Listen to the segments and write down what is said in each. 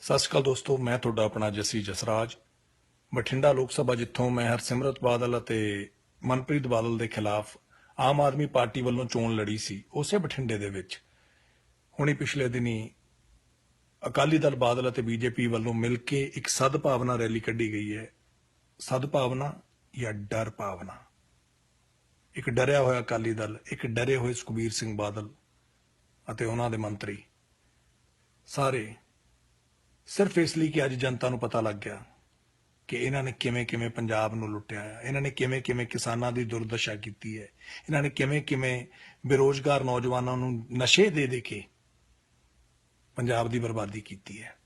ਸਤਿ ਸ਼੍ਰੀ ਅਕਾਲ ਦੋਸਤੋ, ਮੈਂ ਤੁਹਾਡਾ ਆਪਣਾ ਜੱਸੀ ਜਸਰਾਜ। ਬਠਿੰਡਾ ਲੋਕ ਸਭਾ ਜਿੱਥੋਂ ਮੈਂ ਹਰਸਿਮਰਤ ਬਾਦਲ ਅਤੇ ਮਨਪ੍ਰੀਤ ਬਾਦਲ ਦੇ ਖਿਲਾਫ ਆਮ ਆਦਮੀ ਪਾਰਟੀ ਵੱਲੋਂ ਚੋਣ ਲੜੀ ਸੀ, ਉਸੇ ਬਠਿੰਡੇ ਦੇ ਵਿੱਚ। ਹੁਣੀ ਪਿਛਲੇ ਦਿਨੀ ਅਕਾਲੀ ਦਲ ਬਾਦਲ ਅਤੇ ਬੀਜੇਪੀ ਵੱਲੋਂ ਮਿਲ ਕੇ ਇੱਕ ਸਦਭਾਵਨਾ ਰੈਲੀ ਕੱਢੀ ਗਈ ਹੈ। ਸਦਭਾਵਨਾ ਜਾਂ ਡਰ ਭਾਵਨਾ? ਇੱਕ ਡਰਿਆ ਹੋਇਆ ਅਕਾਲੀ ਦਲ, ਇੱਕ ਡਰੇ ਹੋਏ ਸੁਖਬੀਰ ਸਿੰਘ ਬਾਦਲ ਅਤੇ ਉਹਨਾਂ ਦੇ ਮੰਤਰੀ। ਸਾਰੇ ਸਿਰਫ ਇਸ ਲਈ ਕਿ ਅੱਜ ਜਨਤਾ ਨੂੰ ਪਤਾ ਲੱਗ ਗਿਆ ਕਿ ਇਹਨਾਂ ਨੇ ਕਿਵੇਂ ਕਿਵੇਂ ਪੰਜਾਬ ਨੂੰ ਲੁੱਟਿਆ ਹੈ। ਇਹਨਾਂ ਨੇ ਕਿਵੇਂ ਕਿਵੇਂ ਕਿਸਾਨਾਂ ਦੀ ਦੁਰਦਸ਼ਾ ਕੀਤੀ ਹੈ। ਇਹਨਾਂ ਨੇ ਕਿਵੇਂ ਕਿਵੇਂ ਬੇਰੋਜ਼ਗਾਰ ਨੌਜਵਾਨਾਂ ਨੂੰ ਨਸ਼ੇ ਦੇ ਦੇ ਕੇ ਪੰਜਾਬ ਦੀ ਬਰਬਾਦੀ ਕੀਤੀ ਹੈ।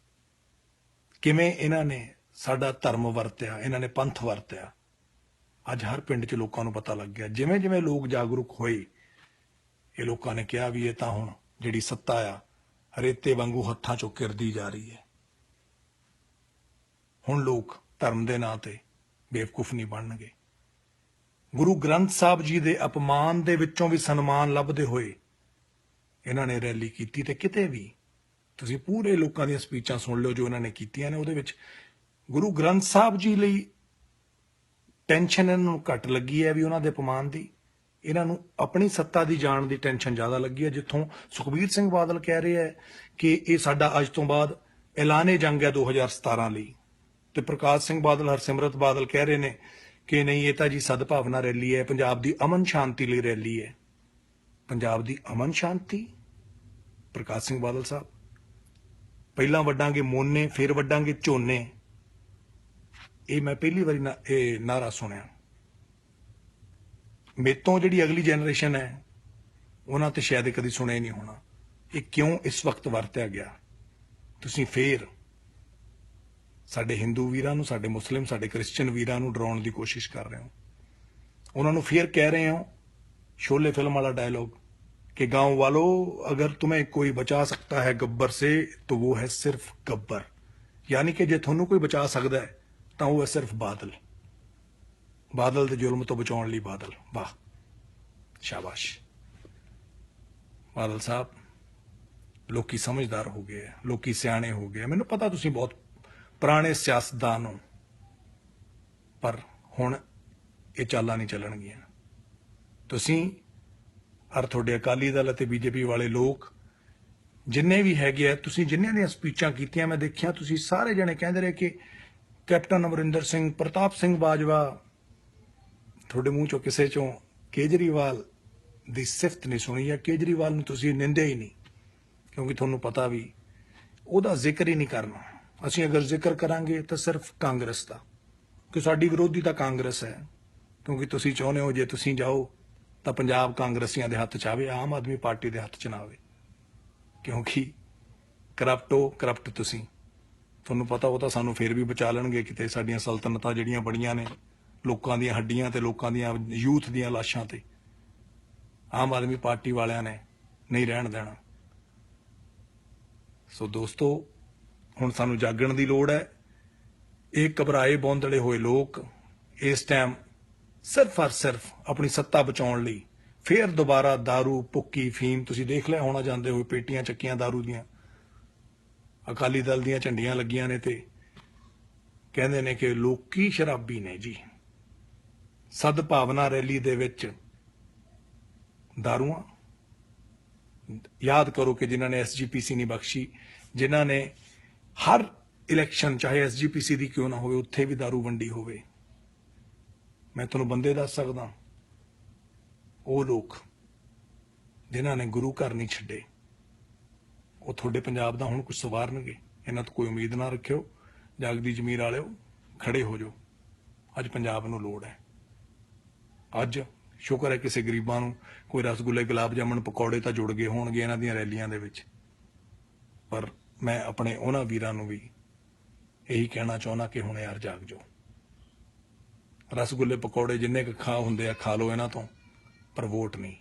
ਕਿਵੇਂ ਇਹਨਾਂ ਨੇ ਸਾਡਾ ਧਰਮ ਵਰਤਿਆ, ਇਹਨਾਂ ਨੇ ਪੰਥ ਵਰਤਿਆ। ਅੱਜ ਹਰ ਪਿੰਡ 'ਚ ਲੋਕਾਂ ਨੂੰ ਪਤਾ ਲੱਗ ਗਿਆ। ਜਿਵੇਂ ਜਿਵੇਂ ਲੋਕ ਜਾਗਰੂਕ ਹੋਏ, ਇਹ ਲੋਕਾਂ ਨੇ ਕਿਹਾ ਵੀ ਇਹ ਤਾਂ ਹੁਣ ਜਿਹੜੀ ਸੱਤਾ ਆ, ਰੇਤੇ ਵਾਂਗੂ ਹੱਥਾਂ 'ਚੋਂ ਕਿਰਦੀ ਜਾ ਰਹੀ ਹੈ। ਹੁਣ ਲੋਕ ਧਰਮ ਦੇ ਨਾਂ ਤੇ ਬੇਵਕੂਫ ਨਹੀਂ ਬਣਨਗੇ। ਗੁਰੂ ਗ੍ਰੰਥ ਸਾਹਿਬ ਜੀ ਦੇ ਅਪਮਾਨ ਦੇ ਵਿੱਚੋਂ ਵੀ ਸਨਮਾਨ ਲੱਭਦੇ ਹੋਏ ਇਹਨਾਂ ਨੇ ਰੈਲੀ ਕੀਤੀ ਤੇ ਕਿਤੇ ਵੀ ਤੁਸੀਂ ਪੂਰੇ ਲੋਕਾਂ ਦੀਆਂ ਸਪੀਚਾਂ ਸੁਣ ਲਿਓ ਜੋ ਇਹਨਾਂ ਨੇ ਕੀਤੀਆਂ ਨੇ, ਉਹਦੇ ਵਿੱਚ ਗੁਰੂ ਗ੍ਰੰਥ ਸਾਹਿਬ ਜੀ ਲਈ ਟੈਨਸ਼ਨ ਇਹਨਾਂ ਨੂੰ ਘੱਟ ਲੱਗੀ ਹੈ ਵੀ ਉਹਨਾਂ ਦੇ ਅਪਮਾਨ ਦੀ। ਇਹਨਾਂ ਨੂੰ ਆਪਣੀ ਸੱਤਾ ਦੀ ਜਾਣ ਦੀ ਟੈਨਸ਼ਨ ਜ਼ਿਆਦਾ ਲੱਗੀ ਹੈ, ਜਿੱਥੋਂ ਸੁਖਬੀਰ ਸਿੰਘ ਬਾਦਲ ਕਹਿ ਰਹੇ ਹੈ ਕਿ ਇਹ ਸਾਡਾ ਅੱਜ ਤੋਂ ਬਾਅਦ ਐਲਾਨੇ ਜੰਗ ਹੈ 2017 ਲਈ। ਤੇ ਪ੍ਰਕਾਸ਼ ਸਿੰਘ ਬਾਦਲ, ਹਰਸਿਮਰਤ ਬਾਦਲ ਕਹਿ ਰਹੇ ਨੇ ਕਿ ਨਹੀਂ, ਇਹ ਤਾਂ ਜੀ ਸਦਭਾਵਨਾ ਰੈਲੀ ਹੈ, ਪੰਜਾਬ ਦੀ ਅਮਨ ਸ਼ਾਂਤੀ ਲਈ ਰੈਲੀ ਹੈ। ਪੰਜਾਬ ਦੀ ਅਮਨ ਸ਼ਾਂਤੀ, ਪ੍ਰਕਾਸ਼ ਸਿੰਘ ਬਾਦਲ ਸਾਹਿਬ। ਪਹਿਲਾਂ ਵੱਡਾਂਗੇ ਮੋਨੇ, ਫਿਰ ਵੱਡਾਂਗੇ ਝੋਨੇ। ਇਹ ਮੈਂ ਪਹਿਲੀ ਵਾਰੀ ਨਾ- ਇਹ ਨਾਰਾ ਸੁਣਿਆ। ਮੇਤੋਂ ਜਿਹੜੀ ਅਗਲੀ ਜਨਰੇਸ਼ਨ ਹੈ, ਉਹਨਾਂ ਤੇ ਸ਼ਾਇਦ ਇਹ ਕਦੀ ਸੁਣਿਆ ਹੀ ਨਹੀਂ ਹੋਣਾ। ਇਹ ਕਿਉਂ ਇਸ ਵਕਤ ਵਰਤਿਆ ਗਿਆ? ਤੁਸੀਂ ਫੇਰ ਸਾਡੇ ਹਿੰਦੂ ਵੀਰਾਂ ਨੂੰ ਸਾਡੇ ਮੁਸਲਿਮ ਸਾਡੇ ਕ੍ਰਿਸਚੀਅਨ ਵੀਰਾਂ ਨੂੰ ਡਰਾਉਣ ਦੀ ਕੋਸ਼ਿਸ਼ ਕਰ ਰਹੇ ਹੋ ਉਹਨਾਂ ਨੂੰ ਫੇਰ ਕਹਿ ਰਹੇ ਹੋ शोले फिल्म वाला डायलॉग कि गांव वालों अगर तुम्हें कोई बचा सकता है गब्बर से तो वो है सिर्फ गब्बर यानी कि ਜੇ ਤੁਹਾਨੂੰ ਕੋਈ ਬਚਾ ਸਕਦਾ ਹੈ ਤਾਂ ਉਹ ਹੈ ਸਿਰਫ ਬਾਦਲ ਬਾਦਲ ਦੇ ਜ਼ੁਲਮ ਤੋਂ ਬਚਾਉਣ ਲਈ ਬਾਦਲ ਵਾਹ ਸ਼ਾਬਾਸ਼ ਬਾਦਲ ਸਾਹਿਬ ਲੋਕੀ ਸਮਝਦਾਰ ਹੋ ਗਏ ਆ, ਲੋਕੀ ਸਿਆਣੇ ਹੋ ਗਏ ਆ। ਮੈਨੂੰ ਪਤਾ ਤੁਸੀਂ ਬਹੁਤ ਪੁਰਾਣੇ ਸਿਆਸਤਦਾਨ ਹੋ ਪਰ ਹੁਣ ਇਹ ਚਾਲਾਂ ਨਹੀਂ ਚੱਲਣਗੀਆਂ। ਤੁਸੀਂ ਹਰ ਤੁਹਾਡੇ ਅਕਾਲੀ ਦਲ ਅਤੇ ਬੀਜੇਪੀ ਵਾਲੇ ਲੋਕ ਜਿੰਨੇ ਵੀ ਹੈਗੇ ਆ, ਤੁਸੀਂ ਜਿੰਨਿਆਂ ਦੀਆਂ ਸਪੀਚਾਂ ਕੀਤੀਆਂ, ਮੈਂ ਦੇਖਿਆ, ਤੁਸੀਂ ਸਾਰੇ ਜਣੇ ਕਹਿੰਦੇ ਰਹੇ ਕਿ ਕੈਪਟਨ ਅਮਰਿੰਦਰ ਸਿੰਘ, ਪ੍ਰਤਾਪ ਸਿੰਘ ਬਾਜਵਾ ਤੁਹਾਡੇ ਮੂੰਹ ਚੋਂ ਕਿਸੇ ਚੋਂ ਕੇਜਰੀਵਾਲ ਦੀ ਸਿਫਤ ਨਹੀਂ ਸੁਣੀ ਜਾਂ ਕੇਜਰੀਵਾਲ ਨੂੰ ਤੁਸੀਂ ਨਿੰਦਿਆ ਹੀ ਨਹੀਂ, ਕਿਉਂਕਿ ਤੁਹਾਨੂੰ ਪਤਾ ਵੀ ਉਹਦਾ ਜ਼ਿਕਰ ਹੀ ਨਹੀਂ ਕਰਨਾ। ਅਸੀਂ ਅਗਰ ਜ਼ਿਕਰ ਕਰਾਂਗੇ ਤਾਂ ਸਿਰਫ ਕਾਂਗਰਸ ਦਾ, ਕਿ ਸਾਡੀ ਵਿਰੋਧੀ ਤਾਂ ਕਾਂਗਰਸ ਹੈ। ਕਿਉਂਕਿ ਤੁਸੀਂ ਚਾਹੁੰਦੇ ਹੋ ਜੇ ਤੁਸੀਂ ਜਾਓ ਤਾਂ ਪੰਜਾਬ ਕਾਂਗਰਸੀਆਂ ਦੇ ਹੱਥ 'ਚ ਆਵੇ, ਆਮ ਆਦਮੀ ਪਾਰਟੀ ਦੇ ਹੱਥ 'ਚ ਨਾ ਆਵੇ। ਕਿਉਂਕਿ ਕਰਪਟੋ ਕਰਪਟ ਤੁਸੀਂ। ਤੁਹਾਨੂੰ ਪਤਾ ਉਹ ਤਾਂ ਸਾਨੂੰ ਫੇਰ ਵੀ ਬਚਾ ਲੈਣਗੇ ਕਿਤੇ, ਸਾਡੀਆਂ ਸਲਤਨਤਾਂ ਜਿਹੜੀਆਂ ਬੜੀਆਂ ਨੇ, ਲੋਕਾਂ ਦੀਆਂ ਹੱਡੀਆਂ ਤੇ ਲੋਕਾਂ ਦੀਆਂ ਯੂਥ ਦੀਆਂ ਲਾਸ਼ਾਂ ਤੇ। ਆਮ ਆਦਮੀ ਪਾਰਟੀ ਵਾਲਿਆਂ ਨੇ ਨਹੀਂ ਰਹਿਣ ਦੇਣਾ। ਸੋ ਦੋਸਤੋ ਹੁਣ ਸਾਨੂੰ ਜਾਗਣ ਦੀ ਲੋੜ ਹੈ ਇਹ ਘਬਰਾਏ ਬੌਂਦਲੇ ਹੋਏ ਲੋਕ ਇਸ ਟਾਈਮ ਸਿਰਫ ਔਰ ਸਿਰਫ ਆਪਣੀ ਸੱਤਾ ਬਚਾਉਣ ਲਈ ਫੇਰ ਦੁਬਾਰਾ दारू ਪੁੱਕੀ ਫੀਮ ਤੁਸੀਂ ਦੇਖ ਲਿਆ ਹੋਣਾ ਜਾਂਦੇ ਹੋਏ ਪੇਟੀਆਂ ਚੱਕੀਆਂ दारू ਦੀਆਂ ਅਕਾਲੀ ਦਲ ਦੀਆਂ ਝੰਡੀਆਂ ਲੱਗੀਆਂ ਨੇ ਤੇ ਕਹਿੰਦੇ ਨੇ ਕਿ ਲੋਕੀ ਸ਼ਰਾਬੀ ਨੇ ਜੀ ਸਦਭਾਵਨਾ ਰੈਲੀ ਦੇ ਵਿੱਚ ਦਾਰੂਆਂ ਯਾਦ ਕਰੋ ਕਿ ਜਿਨ੍ਹਾਂ ਨੇ ਐਸਜੀਪੀਸੀ ਨਹੀਂ ਬਖਸ਼ੀ ਜਿਨ੍ਹਾਂ ਨੇ ਹਰ ਇਲੈਕਸ਼ਨ ਚਾਹੇ ਐਸਜੀਪੀਸੀ ਦੀ ਕਿਉਂ ਨਾ ਹੋਵੇ, ਉੱਥੇ ਵੀ दारू ਵੰਡੀ ਹੋਵੇ। ਮੈਂ ਤੁਹਾਨੂੰ ਬੰਦੇ ਦੱਸ ਸਕਦਾ। ਉਹ ਲੋਕ ਜਿਨ੍ਹਾਂ ਨੇ ਗੁਰੂ ਘਰ ਨਹੀਂ ਛੱਡੇ, ਉਹ ਤੁਹਾਡੇ ਪੰਜਾਬ ਦਾ ਹੁਣ ਕੁਝ ਸਵਾਰਨਗੇ। ਇਹਨਾਂ ਤੋਂ ਕੋਈ ਉਮੀਦ ਨਾ ਰੱਖਿਓ। ਜਾਗਦੀ ਜ਼ਮੀਰ ਵਾਲਿਓ, ਖੜੇ ਹੋ ਜਾਓ। ਅੱਜ ਪੰਜਾਬ ਨੂੰ ਲੋੜ ਹੈ। ਅੱਜ ਸ਼ੁਕਰ ਹੈ ਕਿਸੇ ਗਰੀਬਾਂ ਨੂੰ ਕੋਈ ਰਸਗੁੱਲੇ, ਗੁਲਾਬ ਜਾਮਣ, ਪਕੌੜੇ ਤਾਂ ਜੁੜ ਗਏ ਹੋਣਗੇ ਇਹਨਾਂ ਦੀਆਂ ਰੈਲੀਆਂ ਦੇ ਵਿੱਚ। ਪਰ ਮੈਂ ਆਪਣੇ ਉਹਨਾਂ ਵੀਰਾਂ ਨੂੰ ਵੀ ਇਹੀ ਕਹਿਣਾ ਚਾਹੁੰਦਾ ਕਿ ਹੁਣ ਯਾਰ ਜਾਗ ਜੋ ਰਸਗੁੱਲੇ ਪਕੌੜੇ ਜਿੰਨੇ ਕੁ ਖਾ ਹੁੰਦੇ ਆ, ਖਾ ਲਓ ਇਹਨਾਂ ਤੋਂ, ਪਰ ਵੋਟ ਨਹੀਂ।